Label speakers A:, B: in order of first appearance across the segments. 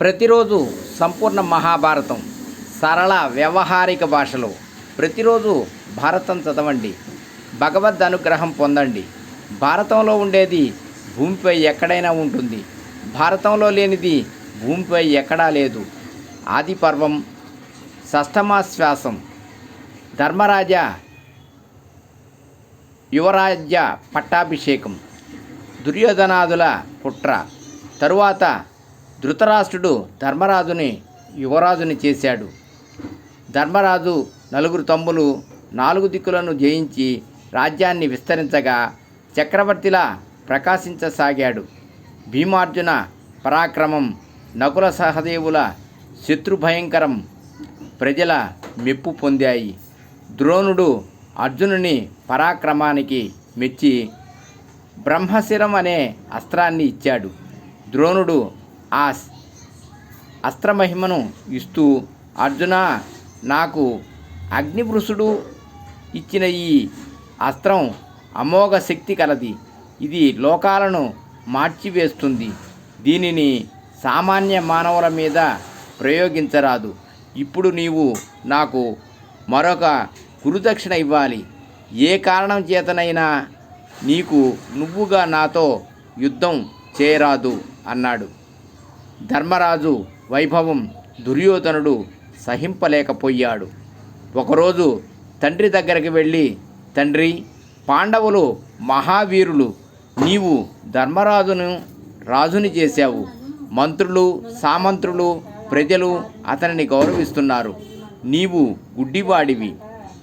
A: ప్రతిరోజు సంపూర్ణ మహాభారతం సరళ వ్యవహారిక భాషలో. ప్రతిరోజు భారతం చదవండి భగవద్ అనుగ్రహం పొందండి. భారతంలో ఉండేది భూమిపై ఎక్కడైనా ఉంటుంది. భారతంలో లేనిది భూమిపై ఎక్కడా లేదు. ఆది పర్వం షష్టమాశ్వాసం ధర్మరాజ యువరాజ్య పట్టాభిషేకం దుర్యోధనాదుల పుట్ర తరువాత ధృతరాష్ట్రుడు ధర్మరాజుని యువరాజుని చేశాడు. ధర్మరాజు నలుగురు తమ్ములు నాలుగు దిక్కులను జయించి రాజ్యాన్ని విస్తరించగా చక్రవర్తిలా ప్రకాశించసాగాడు. భీమార్జున పరాక్రమం నకుల సహదేవుల శత్రుభయంకరం ప్రజల మెప్పు పొందాయి. ద్రోణుడు అర్జునుని పరాక్రమానికి మెచ్చి బ్రహ్మశిరం అనే అస్త్రాన్ని ఇచ్చాడు. ద్రోణుడు ఆ అస్త్రమహిమను ఇస్తూ అర్జున నాకు అగ్నిపురుషుడు ఇచ్చిన ఈ అస్త్రం అమోఘ శక్తి కలది. ఇది లోకాలను మార్చివేస్తుంది. దీనిని సామాన్య మానవుల మీద ప్రయోగించరాదు. ఇప్పుడు నీవు నాకు మరొక గురుదక్షిణ ఇవ్వాలి. ఏ కారణం చేతనైనా నీకు నువ్వుగా నాతో యుద్ధం చేయరాదు అన్నాడు. ధర్మరాజు వైభవం దుర్యోధనుడు సహింపలేకపోయాడు. ఒకరోజు తండ్రి దగ్గరికి వెళ్ళి తండ్రి పాండవులు మహావీరులు నీవు ధర్మరాజును రాజుని చేశావు. మంత్రులు సామంత్రులు ప్రజలు అతనిని గౌరవిస్తున్నారు. నీవు గుడ్డివాడివి.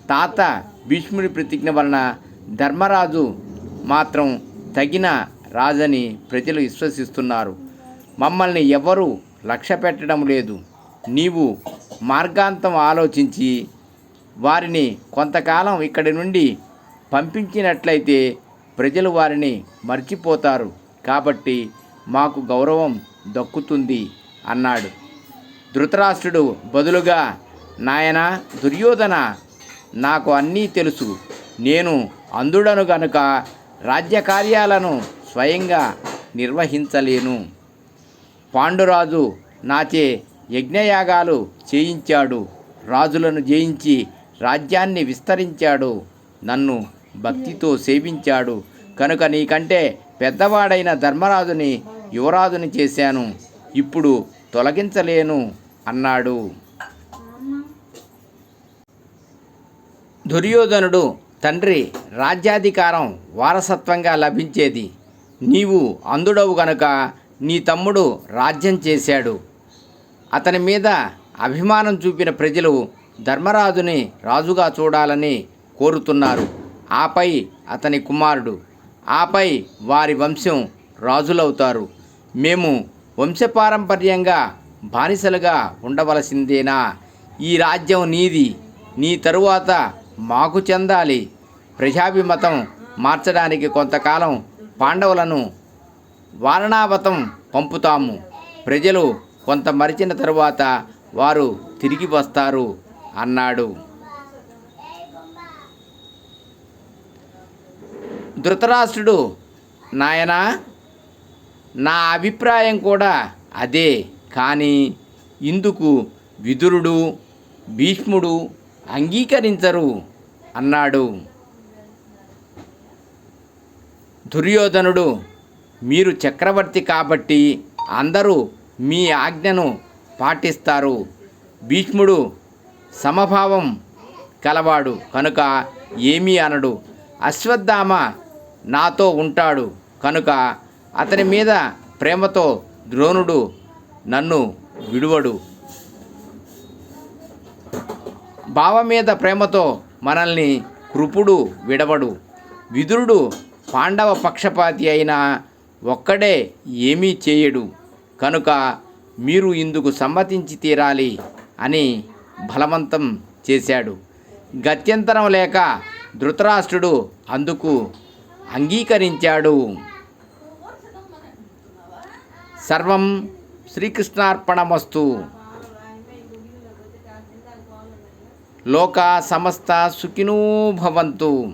A: తాత భీష్ముడి ప్రతిజ్ఞ వలన ధర్మరాజు మాత్రం తగిన రాజని ప్రజలు విశ్వసిస్తున్నారు. మమ్మల్ని ఎవరు లక్ష్య పెట్టడం లేదు. నీవు మార్గాంతం ఆలోచించి వారిని కొంతకాలం ఇక్కడి నుండి పంపించినట్లయితే ప్రజలు వారిని మర్చిపోతారు. కాబట్టి మాకు గౌరవం దక్కుతుంది అన్నాడు. ధృతరాష్ట్రుడు బదులుగా నాయన దుర్యోధన నాకు అన్నీ తెలుసు. నేను అందుడను గనుక రాజ్య కార్యాలను స్వయంగా నిర్వహించలేను. పాండురాజు నాచే యజ్ఞయాగాలు చేయించాడు. రాజులను జయించి రాజ్యాన్ని విస్తరించాడు. నన్ను భక్తితో సేవించాడు. కనుక నీకంటే పెద్దవాడైన ధర్మరాజుని యువరాజుని చేశాను. ఇప్పుడు తొలగించలేను అన్నాడు. దుర్యోధనుడు తండ్రి రాజ్యాధికారం వారసత్వంగా లభించేది. నీవు అందుడవు గనుక నీ తమ్ముడు రాజ్యం చేశాడు. అతని మీద అభిమానం చూపిన ప్రజలు ధర్మరాజుని రాజుగా చూడాలని కోరుతున్నారు. ఆపై అతని కుమారుడు ఆపై వారి వంశం రాజులవుతారు. మేము వంశపారంపర్యంగా బానిసలుగా ఉండవలసిందేనా? ఈ రాజ్యం నీది నీ తరువాత మాకు చెందాలి. ప్రజాభిమతం మార్చడానికి కొంతకాలం పాండవులను వారణావతం పంపుతాము. ప్రజలు కొంత మరిచిన తరువాత వారు తిరిగి వస్తారు అన్నాడు. ధృతరాష్ట్రుడు నాయనా నా అభిప్రాయం కూడా అదే. కానీ ఇందుకు విదురుడు భీష్ముడు అంగీకరించరు అన్నాడు. దుర్యోధనుడు మీరు చక్రవర్తి కాబట్టి అందరూ మీ ఆజ్ఞను పాటిస్తారు. భీష్ముడు సమభావం కలవాడు కనుక ఏమీ అనడు. అశ్వత్థామ నాతో ఉంటాడు కనుక అతని మీద ప్రేమతో ద్రోణుడు నన్ను విడువడు. భావం మీద ప్రేమతో మనల్ని కృపుడు విడవడు. విదురుడు పాండవ పక్షపాతి అయినా ఒక్కడే ఏమీ చేయడు. కనుక మీరు ఇందుకు సమ్మతించి తీరాలి అని బలవంతం చేశాడు. గత్యంతరం లేక ధృతరాష్ట్రుడు అందుకు అంగీకరించాడు. సర్వం శ్రీకృష్ణార్పణమస్తు. లోక సమస్త సుఖినో భవంతు.